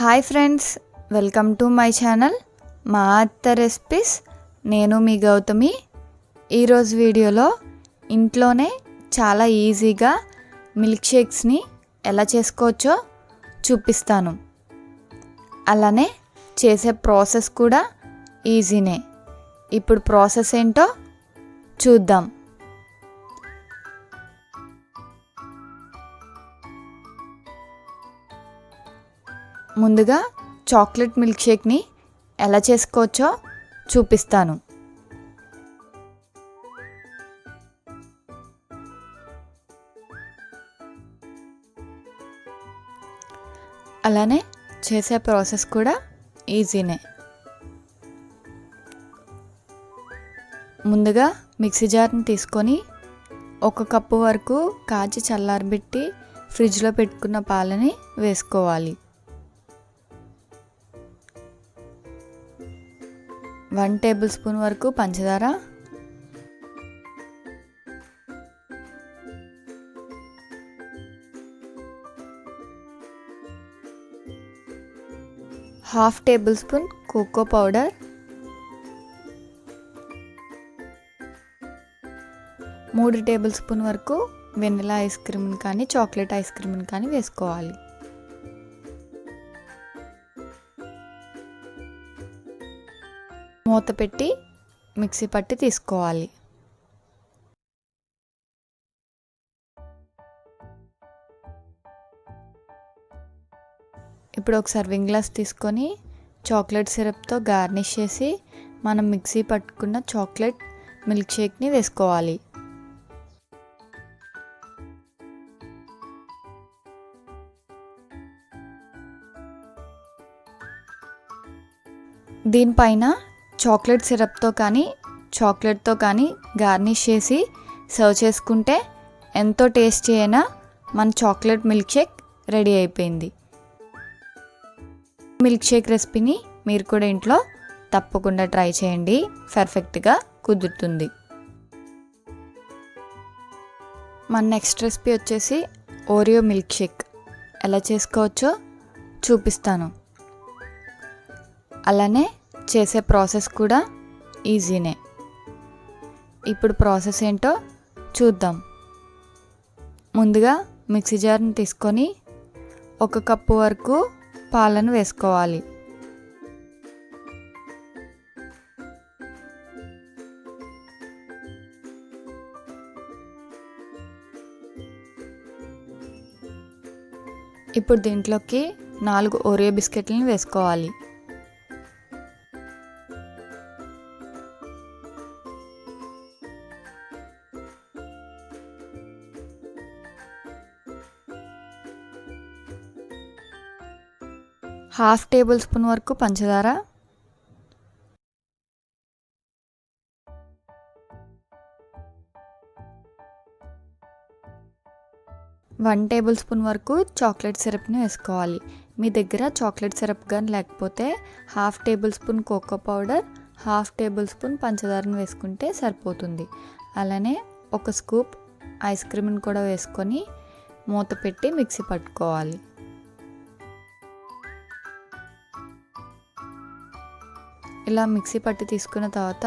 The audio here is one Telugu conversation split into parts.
Hi friends welcome to my channel మా అత్త రెసిపీస్. నేను మీ గౌతమి. ఈరోజు వీడియోలో ఇంట్లోనే చాలా ఈజీగా మిల్క్ షేక్స్ని ఎలా చేసుకోవచ్చో చూపిస్తాను. అలానే చేసే ప్రాసెస్ కూడా ఈజీనే. ఇప్పుడు ప్రాసెస్ ఏంటో చూద్దాం. ముందుగా చాక్లెట్ మిల్క్ షేక్ని ఎలా చేసుకోవచ్చో చూపిస్తాను. అలానే చేసే ప్రాసెస్ కూడా ఈజీనే. ముందుగా మిక్సీ జార్ని తీసుకొని ఒక కప్పు వరకు కాచి చల్లారబెట్టి ఫ్రిడ్జ్లో పెట్టుకున్న పాలని వేసుకోవాలి. వన్ టేబుల్ స్పూన్ వరకు పంచదార. Half tablespoon cocoa powder. మూడు టేబుల్ స్పూన్ వరకు వెనిలా ఐస్ క్రీమ్ని కానీ చాక్లెట్ ఐస్ క్రీమ్ని కానీ వేసుకోవాలి. మూత పెట్టి మిక్సీ పట్టి తీసుకోవాలి. ఇప్పుడు ఒక సర్వింగ్ గ్లాస్ తీసుకొని చాక్లెట్ సిరప్తో గార్నిష్ చేసి మనం మిక్సీ పట్టుకున్న చాక్లెట్ మిల్క్ షేక్ని వేసుకోవాలి. దీనిపైన చాక్లెట్ సిరప్తో కానీ చాక్లెట్తో కానీ గార్నిష్ చేసి సర్వ్ చేసుకుంటే ఎంతో టేస్టీ అయినా మన చాక్లెట్ మిల్క్ షేక్ రెడీ అయిపోయింది. మిల్క్ షేక్ రెసిపీని మీరు కూడా ఇంట్లో తప్పకుండా ట్రై చేయండి. పర్ఫెక్ట్గా కుదురుతుంది. మన నెక్స్ట్ రెసిపీ వచ్చేసి ఓరియో మిల్క్ షేక్. ఎలా చేసుకోవచ్చో చూపిస్తాను. అలానే చేసే ప్రాసెస్ కూడా ఈజీనే. ఇప్పుడు ప్రాసెస్ ఏంటో చూద్దాం. ముందుగా మిక్సీ జార్ని తీసుకొని ఒక కప్పు వరకు పాలను వేసుకోవాలి. ఇప్పుడు దీంట్లోకి నాలుగు ఓరియో బిస్కెట్లను వేసుకోవాలి. హాఫ్ టేబుల్ స్పూన్ వరకు పంచదార. వన్ టేబుల్ స్పూన్ వరకు చాక్లెట్ సిరప్ని వేసుకోవాలి. మీ దగ్గర చాక్లెట్ సిరప్ కానీ లేకపోతే half tablespoon cocoa powder half tablespoon పంచదారను వేసుకుంటే సరిపోతుంది. అలానే ఒక స్కూప్ ఐస్ క్రీమ్ని కూడా వేసుకొని మూత పెట్టి మిక్సీ పట్టుకోవాలి. ఇలా మిక్సీ పట్టి తీసుకున్న తర్వాత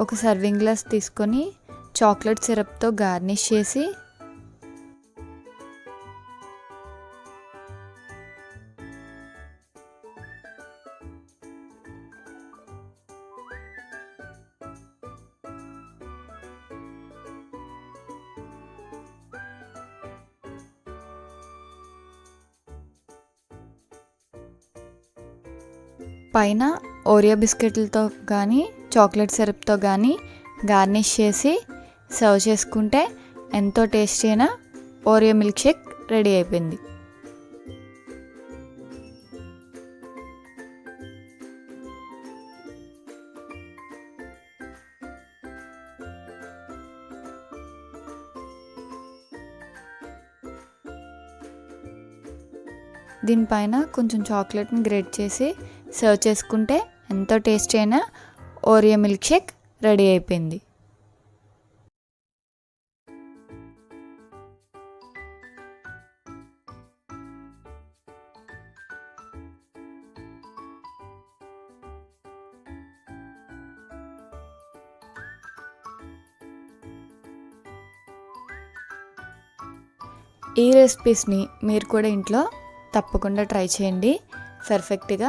ఒక సర్వింగ్ గ్లాస్ తీసుకొని చాక్లెట్ సిరప్తో గార్నిష్ చేసి పైన ఓరియో బిస్కెట్లతో కానీ చాక్లెట్ సిరప్తో కానీ గార్నిష్ చేసి సర్వ్ చేసుకుంటే ఎంతో టేస్టీ అయిన ఓరియో మిల్క్ షేక్ రెడీ అయిపోయింది. దీనిపైన కొంచెం చాక్లెట్ని గ్రేట్ చేసి సర్వ్ చేసుకుంటే ఎంతో టేస్ట్ అయినా ఓరియో మిల్క్ షేక్ రెడీ అయిపోయింది. ఈ రెసిపీస్ని మీరు కూడా ఇంట్లో తప్పకుండా ట్రై చేయండి. పర్ఫెక్ట్గా